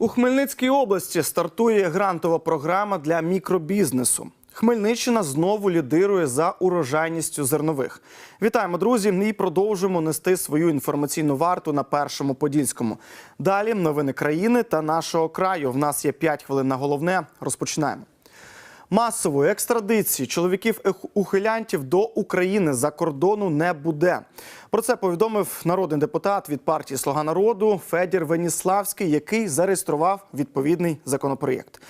У Хмельницькій області стартує грантова програма для мікробізнесу. Хмельниччина знову лідирує за урожайністю зернових. Вітаємо, друзі! І продовжуємо нести свою інформаційну варту на першому подільському. Далі новини країни та нашого краю. В нас є 5 хвилин на головне. Розпочинаємо. Масової екстрадиції чоловіків ухилянтів до України за кордону не буде. Про це повідомив народний депутат від партії Слуга народу Федір Веніславський, який зареєстрував відповідний законопроєкт.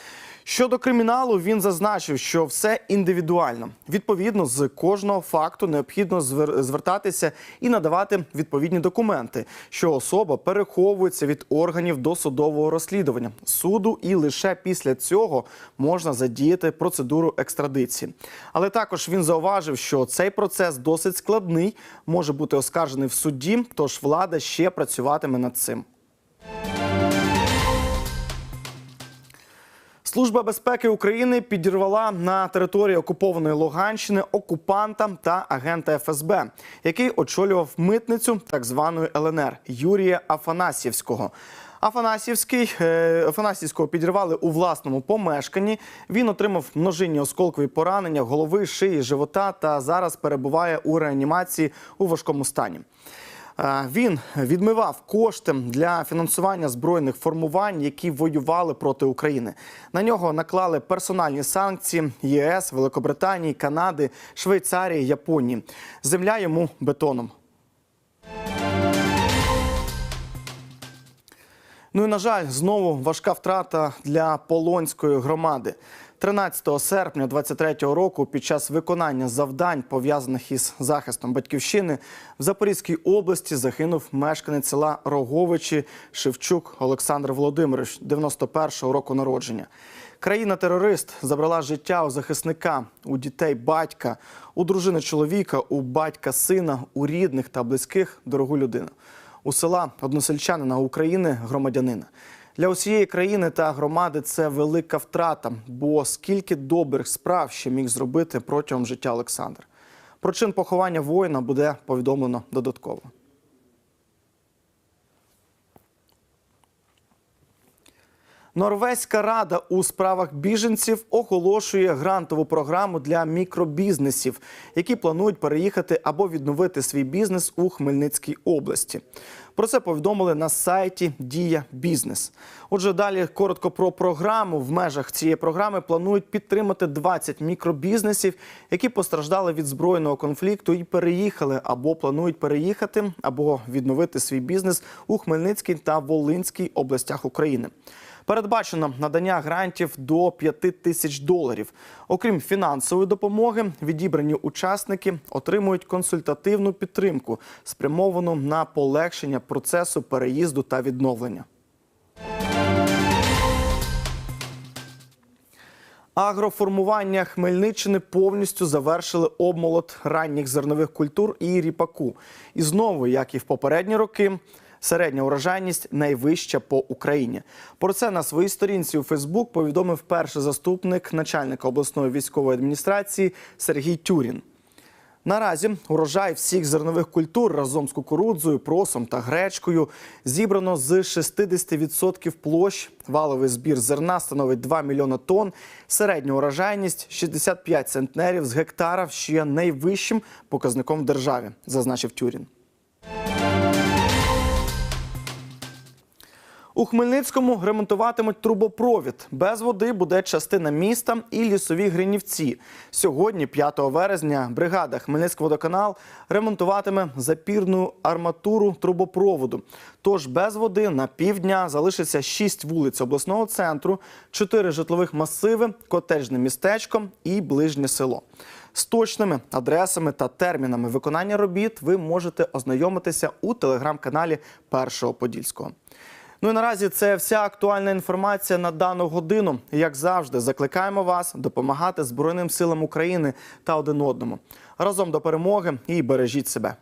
Щодо криміналу, він зазначив, що все індивідуально. Відповідно, з кожного факту необхідно звер- звертатися і надавати відповідні документи, що особа переховується від органів досудового розслідування суду, і лише після цього можна задіяти процедуру екстрадиції. Але також він зауважив, що цей процес досить складний, може бути оскаржений в суді, тож влада ще працюватиме над цим. Служба безпеки України підірвала на території окупованої Луганщини окупанта та агента ФСБ, який очолював митницю так званої ЛНР Юрія Афанасьєвського. Афанасьєвський е, Афанасьєвського підірвали у власному помешканні. Він отримав множинні осколкові поранення голови, шиї, живота та зараз перебуває у реанімації у важкому стані. Він відмивав кошти для фінансування збройних формувань, які воювали проти України. На нього наклали персональні санкції ЄС, Великобританії, Канади, Швейцарії, Японії. Земля йому бетоном. Ну і на жаль, знову важка втрата для полонської громади. 13 серпня 23-го року, під час виконання завдань, пов'язаних із захистом батьківщини, в Запорізькій області загинув мешканець села Роговичі Шевчук Олександр Володимирович, 91-го року народження. Країна-терорист забрала життя у захисника, у дітей батька, у дружини чоловіка, у батька сина, у рідних та близьких дорогу людину у села односельчанина України громадянина. Для усієї країни та громади це велика втрата, бо скільки добрих справ ще міг зробити протягом життя Олександр. Про чин поховання воїна буде повідомлено додатково. Норвезька рада у справах біженців оголошує грантову програму для мікробізнесів, які планують переїхати або відновити свій бізнес у Хмельницькій області. Про це повідомили на сайті Дія Бізнес. Отже, далі коротко про програму. В межах цієї програми планують підтримати 20 мікробізнесів, які постраждали від збройного конфлікту і переїхали або планують переїхати, або відновити свій бізнес у Хмельницькій та Волинській областях України. Передбачено надання грантів до 5 тисяч доларів. Окрім фінансової допомоги, відібрані учасники отримують консультативну підтримку, спрямовану на полегшення процесу переїзду та відновлення. Агроформування Хмельниччини повністю завершили обмолот ранніх зернових культур і ріпаку. І знову, як і в попередні роки, середня урожайність найвища по Україні. Про це на своїй сторінці у Фейсбук повідомив перший заступник начальника обласної військової адміністрації Сергій Тюрін. Наразі урожай всіх зернових культур разом з кукурудзою, просом та гречкою зібрано з 60% площ. Валовий збір зерна становить 2 мільйона тонн. Середня урожайність 65 центнерів з гектара ще найвищим показником в державі, зазначив Тюрін. У Хмельницькому ремонтуватимуть трубопровід. Без води буде частина міста і лісові гринівці. Сьогодні, 5 вересня, бригада Хмельницькводоканал ремонтуватиме запірну арматуру трубопроводу. Тож без води на півдня залишиться 6 вулиць обласного центру, 4 житлових масиви, котеджне містечко і ближнє село. З точними адресами та термінами виконання робіт ви можете ознайомитися у телеграм-каналі Першого Подільського. Ну і наразі це вся актуальна інформація на дану годину. Як завжди, закликаємо вас допомагати Збройним силам України та один одному разом до перемоги і бережіть себе.